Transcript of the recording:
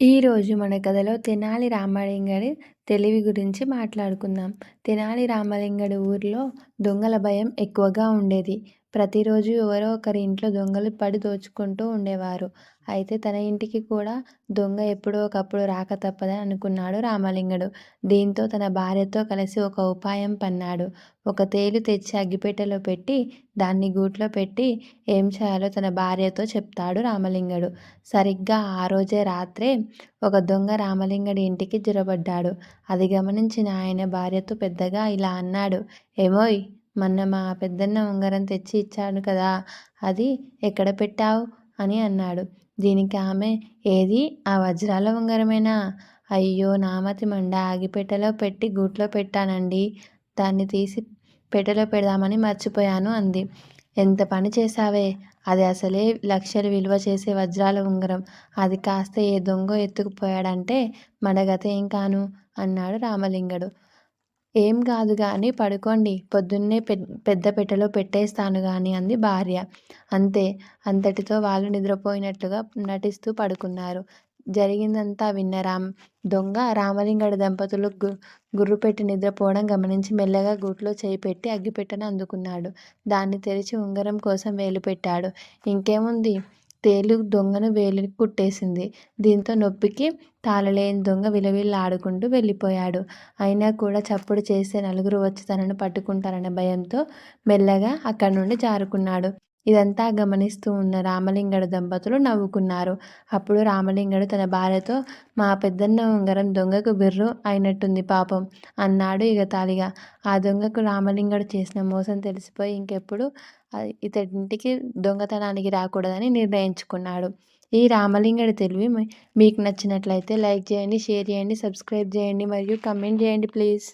ఈరోజు మన కథలో తెనాలి రామలింగడి తెలివి గురించి మాట్లాడుకుందాం. తెనాలి రామలింగడి ఊరిలో దొంగల భయం ఎక్కువగా ఉండేది. ప్రతిరోజు ఎవరో ఒకరి ఇంట్లో దొంగలు పడి దోచుకుంటూ ఉండేవారు. అయితే తన ఇంటికి కూడా దొంగ ఎప్పుడో ఒకప్పుడు రాక తప్పదని అనుకున్నాడు రామలింగడు. దీంతో తన భార్యతో కలిసి ఒక ఉపాయం పన్నాడు. ఒక తేలు తెచ్చి అగ్గిపెట్టెలో పెట్టి దాన్ని గూట్లో పెట్టి ఏం చేయాలో తన భార్యతో చెప్తాడు రామలింగడు. సరిగ్గా ఆ రోజే రాత్రే ఒక దొంగ రామలింగడి ఇంటికి జొరబడ్డాడు. అది గమనించిన ఆయన భార్యతో పెద్దగా ఇలా అన్నాడు ఏమోయ్ మొన్న మా పెద్దన్న ఉంగరం తెచ్చి ఇచ్చాడు కదా అది ఎక్కడ పెట్టావు? అని అన్నాడు. దీనికి ఆమె ఏది? ఆ వజ్రాల ఉంగరమేనా? అయ్యో నామతి మండ ఆగిపెట్టెలో పెట్టి గూట్లో పెట్టానండి. దాన్ని తీసి పెట్టెలో పెడదామని మర్చిపోయాను అంది. ఎంత పని చేశావే? అది అసలే లక్షలు విలువ చేసే వజ్రాల ఉంగరం. అది కాస్త ఏ దొంగ ఎత్తుకుపోయాడంటే మడగత ఏం కాను? అన్నాడు రామలింగడు. ఏం కాదు కానీ పడుకోండి పొద్దున్నే పెద్ద పెట్టెలో పెట్టేస్తాను కానీ అంది భార్య. అంతే అంతటితో వాళ్ళు నిద్రపోయినట్లుగా నటిస్తూ పడుకున్నారు. జరిగిందంతా విన్న రామ్ దొంగ రామలింగడి దంపతులు గు గుర్రుపెట్టి నిద్రపోవడం గమనించి మెల్లగా గూట్లో చేయి పెట్టి అగ్గిపెట్టెను అందుకున్నాడు. దాన్ని తెరిచి ఉంగరం కోసం వేలు పెట్టాడు. ఇంకేముంది? తేలు దొంగను వేలికి కుట్టేసింది. దీంతో నొప్పికి తాళలేని దొంగ విలవిల్లాడుకుంటూ వెళ్ళిపోయాడు. అయినా కూడా చప్పుడు చేస్తే నలుగురు వచ్చి తనను పట్టుకుంటారనే భయంతో మెల్లగా అక్కడి నుండి జారుకున్నాడు. ఇదంతా గమనిస్తూ ఉన్న రామలింగడు దంపతులు నవ్వుకున్నారు. అప్పుడు రామలింగడు తన భార్యతో మా పెద్దన్న ఉంగరం దొంగకు బిర్రు అయినట్టుంది పాపం అన్నాడు ఇగతాళిగా ఆ దొంగకు రామలింగడు చేసిన మోసం తెలిసిపోయి ఇంకెప్పుడు ఇతడింటికి దొంగతనానికి రాకూడదని నిర్ణయించుకున్నాడు. ఈ రామలింగడి తెలివి మీకు నచ్చినట్లయితే లైక్ చేయండి షేర్ చేయండి సబ్స్క్రైబ్ చేయండి మరియు కమెంట్ చేయండి ప్లీజ్.